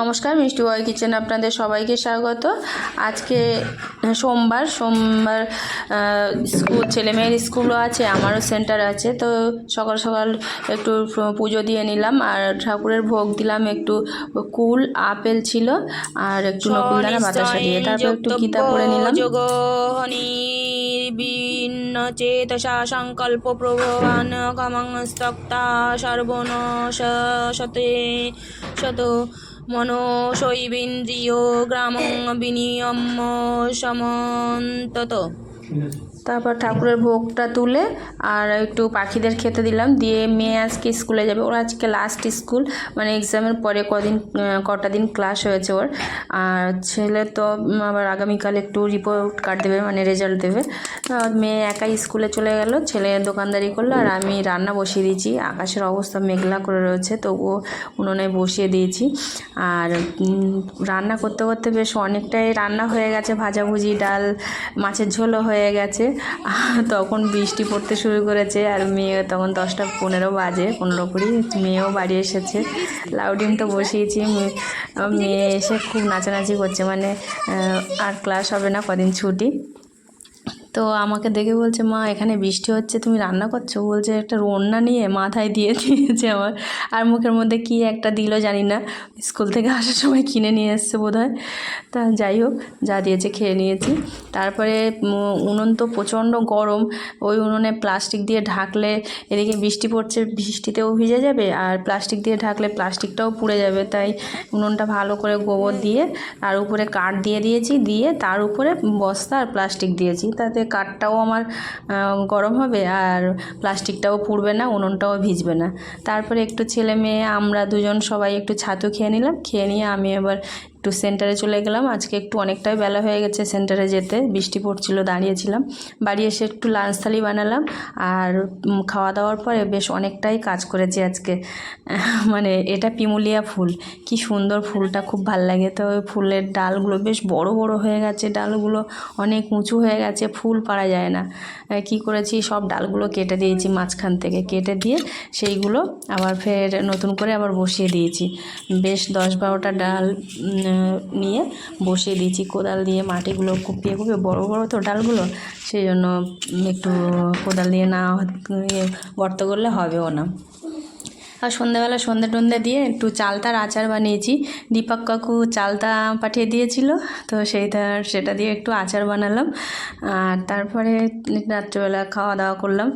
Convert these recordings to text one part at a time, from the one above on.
নমস্কার, মিষ্টি বয় কিচেন আপনাদের সবাইকে স্বাগত। আজকে সোমবার সোমবার স্কুল ছেলে মেয়ের স্কুলও আছে, আমারও সেন্টার আছে, তো সকাল সকাল একটু পুজো দিয়ে নিলাম, আর ঠাকুরের ভোগ দিলাম, একটু কুল, আপেল ছিল, আর একটু নকুলদানা বাতাসা দিয়ে। তারপর একটু গীতা পড়ে নিলাম। চেতসা সংকল্প প্রভবান কামাংস্তক্তা সর্বন শতে শত মনসৈবেন্দ্রিয় গ্রামং বিনিয়ম সমন্তত তারপর ঠাকুরের ভোগটা তুলে আর একটু পাখিদের খেতে দিলাম। দিয়ে মেয়ে আজকে স্কুলে যাবে। ওর আজকে লাস্ট স্কুল মানে এক্সামের পরে কদিন কটা দিন ক্লাস হয়েছে ওর। আর ছেলে তো আবার আগামীকাল একটু রিপোর্ট কার্ড দেবে মানে রেজাল্ট দেবে। মেয়ে একাই স্কুলে চলে গেল। ছেলে দোকানদারি করল আর আমি রান্না বসিয়ে দিয়েছি। আকাশের অবস্থা মেঘলা করে রয়েছে, তবুও উনুনে বসিয়ে দিয়েছি। আর রান্না করতে করতে বেশ অনেকটাই রান্না হয়ে গেছে। ভাজাভুজি, ডাল, মাছের ঝোলও হয়ে গেছে। তখন বৃষ্টি পড়তে শুরু করেছে আর মেয়ে তখন দশটা পনেরো বাজে, পনেরো কুড়ি, মেয়েও বাড়ি এসেছে। লাউডিং তো বসিয়েছি মেয়ে- মেয়ে এসে খুব নাচানাচি করছে মানে আর ক্লাস হবে না, কদিন ছুটি। তো আমাকে দেখে বলছে, মা, এখানে বৃষ্টি হচ্ছে, তুমি রান্না করছ? বলছে, একটা রন্না নিয়ে মাথায় দিয়ে দিয়েছে আমার। আর মুখের মধ্যে কি একটা দিল জানি না। স্কুল থেকে আসার সময় কিনে নিয়ে এসছে বোধ হয় তা যাই হোক, যা দিয়েছে খেয়ে নিয়েছি। তারপরে উনুন তো প্রচণ্ড গরম। ওই উনুনে প্লাস্টিক দিয়ে ঢাকলে এদিকে বৃষ্টি পড়ছে, বৃষ্টিতেও ভিজে যাবে, আর প্লাস্টিক দিয়ে ঢাকলে প্লাস্টিকটাও পুড়ে যাবে। তাই উনুনটা ভালো করে গোবর দিয়ে তার উপরে কাঠ দিয়ে দিয়েছি, দিয়ে তার উপরে বস্তা আর প্লাস্টিক দিয়েছি। তাতে কাঠটাও আমার গরম হবে আর প্লাস্টিকটাও পুড়বে না, উনুনটাও ভিজবে না। তারপরে একটু ছেলে মেয়ে, আমরা দুজন সবাই একটু ছাতু খেয়ে নিলাম, খেয়ে নিয়ে আমি এবার একটু সেন্টারে চলে গেলাম। আজকে একটু অনেকটাই বেলা হয়ে গেছে সেন্টারে যেতে। বৃষ্টি পড়ছিল, দাঁড়িয়েছিলাম। বাড়ি এসে একটু লাঞ্চ থালি বানালাম আর খাওয়া দাওয়ার পরে বেশ অনেকটাই কাজ করেছি আজকে। মানে এটা পিমুলিয়া ফুল। কি সুন্দর ফুলটা, খুব ভালো লাগে। তো ওই ফুলের ডালগুলো বেশ বড় বড় হয়ে গেছে। ডালগুলো অনেক উঁচু হয়ে গেছে, ফুল পারা যায় না। কি করেছি? সব ডালগুলো কেটে দিয়েছি মাঝখান থেকে। কেটে দিয়ে সেইগুলো আবার ফের নতুন করে আবার বসিয়ে দিয়েছি। বেশ দশ বারোটা ডাল নিয়ে বসিয়ে দিয়েছি। কোদাল দিয়ে মাটিগুলো কুপিয়ে কুপিয়ে বড় বড় তো ডালগুলো, সেই জন্য একটু কোদাল দিয়ে না ইয়ে গর্ত করলে হবেও না। আর সন্ধ্যাবেলা সন্ধে টন্ধে দিয়ে একটু চালতার আচার বানিয়েছি। দীপক কাকু চালতা পাঠিয়ে দিয়েছিল, তো সেইটা, সেটা দিয়ে একটু আচার বানালাম। আর তারপরে রাত্রেবেলা খাওয়া দাওয়া করলাম।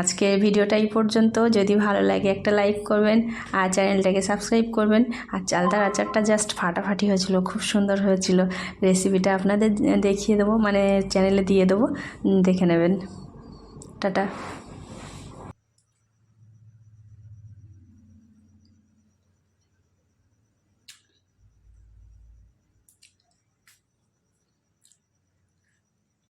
আজকে ভিডিওটা এই পর্যন্ত। যদি ভালো লাগে একটা লাইক করবেন আর চ্যানেলটাকে সাবস্ক্রাইব করবেন। আর চালতার আচারটা জাস্ট ফাটাফাটি হয়েছিল, খুব সুন্দর হয়েছিল। রেসিপিটা আপনাদের দেখিয়ে দেবো মানে চ্যানেলে দিয়ে দেবো। দেখে নেবেন। টাটা।